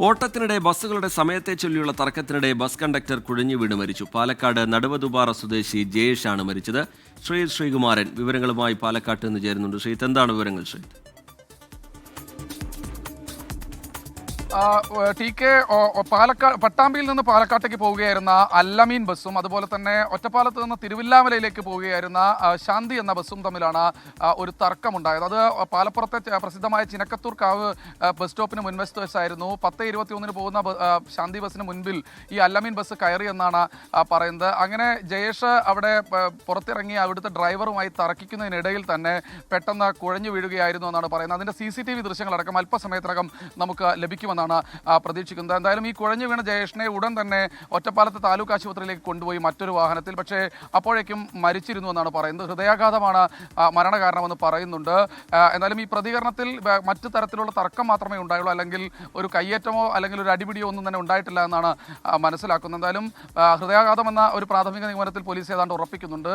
ഓട്ടത്തിനിടെ ബസ്സുകളുടെ സമയത്തെ ചൊല്ലിയുള്ള തർക്കത്തിനിടെ ബസ് കണ്ടക്ടർ കുഴഞ്ഞു വീണ് മരിച്ചു. പാലക്കാട് നടുവതുപാറ സ്വദേശി ജയേഷ് ആണ് മരിച്ചത്. ശ്രീ ശ്രീകുമാരൻ വിവരങ്ങളുമായി പാലക്കാട്ട് നിന്ന് ചേരുന്നുണ്ട്. ശ്രീത്ത് എന്താണ് വിവരങ്ങൾ ശ്രീത്ത് ടി കെ പാലക്കാട് പട്ടാമ്പിയിൽ നിന്ന് പാലക്കാട്ടേക്ക് പോവുകയായിരുന്ന അല്ലമീൻ ബസ്സും അതുപോലെ തന്നെ ഒറ്റപ്പാലത്ത് നിന്ന് തിരുവില്ലാമലയിലേക്ക് പോവുകയായിരുന്ന ശാന്തി എന്ന ബസ്സും തമ്മിലാണ് ഒരു തർക്കമുണ്ടായത്. അത് പാലപ്പുറത്തെ പ്രസിദ്ധമായ ചിനക്കത്തൂർ കാവ് ബസ് സ്റ്റോപ്പിന് മുൻവശത്ത് വെച്ചായിരുന്നു. പത്ത് ഇരുപത്തി ഒന്നിന് പോകുന്ന ശാന്തി ബസ്സിന് മുൻപിൽ ഈ അല്ലമീൻ ബസ് കയറി എന്നാണ് പറയുന്നത്. അങ്ങനെ ജയേഷ് അവിടെ പുറത്തിറങ്ങി അവിടുത്തെ ഡ്രൈവറുമായി തർക്കിക്കുന്നതിനിടയിൽ തന്നെ പെട്ടെന്ന് കുഴഞ്ഞു വീഴുകയായിരുന്നു എന്നാണ് പറയുന്നത്. അതിന്റെ സി സി ടി വി ദൃശ്യങ്ങളടക്കം അല്പസമയത്തിനകം നമുക്ക് ലഭിക്കുമെന്നാണ് ആ, പ്രതീക്ഷിക്കുന്നത്. എന്തായാലും ഈ കുഴഞ്ഞു വീണ ജയേഷിനെ ഉടൻ തന്നെ ഒറ്റപ്പാലത്ത് താലൂക്ക് ആശുപത്രിയിലേക്ക് കൊണ്ടുപോയി മറ്റൊരു വാഹനത്തിൽ. പക്ഷേ അപ്പോഴേക്കും മരിച്ചിരുന്നു എന്നാണ് പറയുന്നത്. ഹൃദയാഘാതമാണ് മരണകാരണമെന്ന് പറയുന്നുണ്ട്. എന്നാലും ഈ പ്രതികരണത്തിൽ മറ്റു തരത്തിലുള്ള തർക്കം മാത്രമേ ഉണ്ടായുള്ളൂ. അല്ലെങ്കിൽ ഒരു കയ്യേറ്റമോ അല്ലെങ്കിൽ ഒരു അടിപിടിയോ ഒന്നും തന്നെ ഉണ്ടായിട്ടില്ല എന്നാണ് മനസ്സിലാക്കുന്നത്. എന്തായാലും ഹൃദയാഘാതം എന്ന ഒരു പ്രാഥമിക നിഗമനത്തിൽ പോലീസ് ഏതാണ്ട് ഉറപ്പിക്കുന്നുണ്ട്.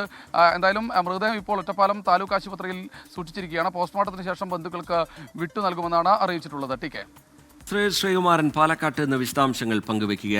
എന്തായാലും മൃതദേഹം ഇപ്പോൾ ഒറ്റപ്പാലം താലൂക്ക് ആശുപത്രിയിൽ സൂക്ഷിച്ചിരിക്കുകയാണ്. പോസ്റ്റ്മോർട്ടത്തിന് ശേഷം ബന്ധുക്കൾക്ക് വിട്ടു നൽകുമെന്നാണ് അറിയിച്ചിട്ടുള്ളത്. T K. ശ്രീ ശ്രീകുമാരൻ പാലക്കാട്ട് നിന്ന് വിശദാംശങ്ങൾ പങ്കുവയ്ക്കുക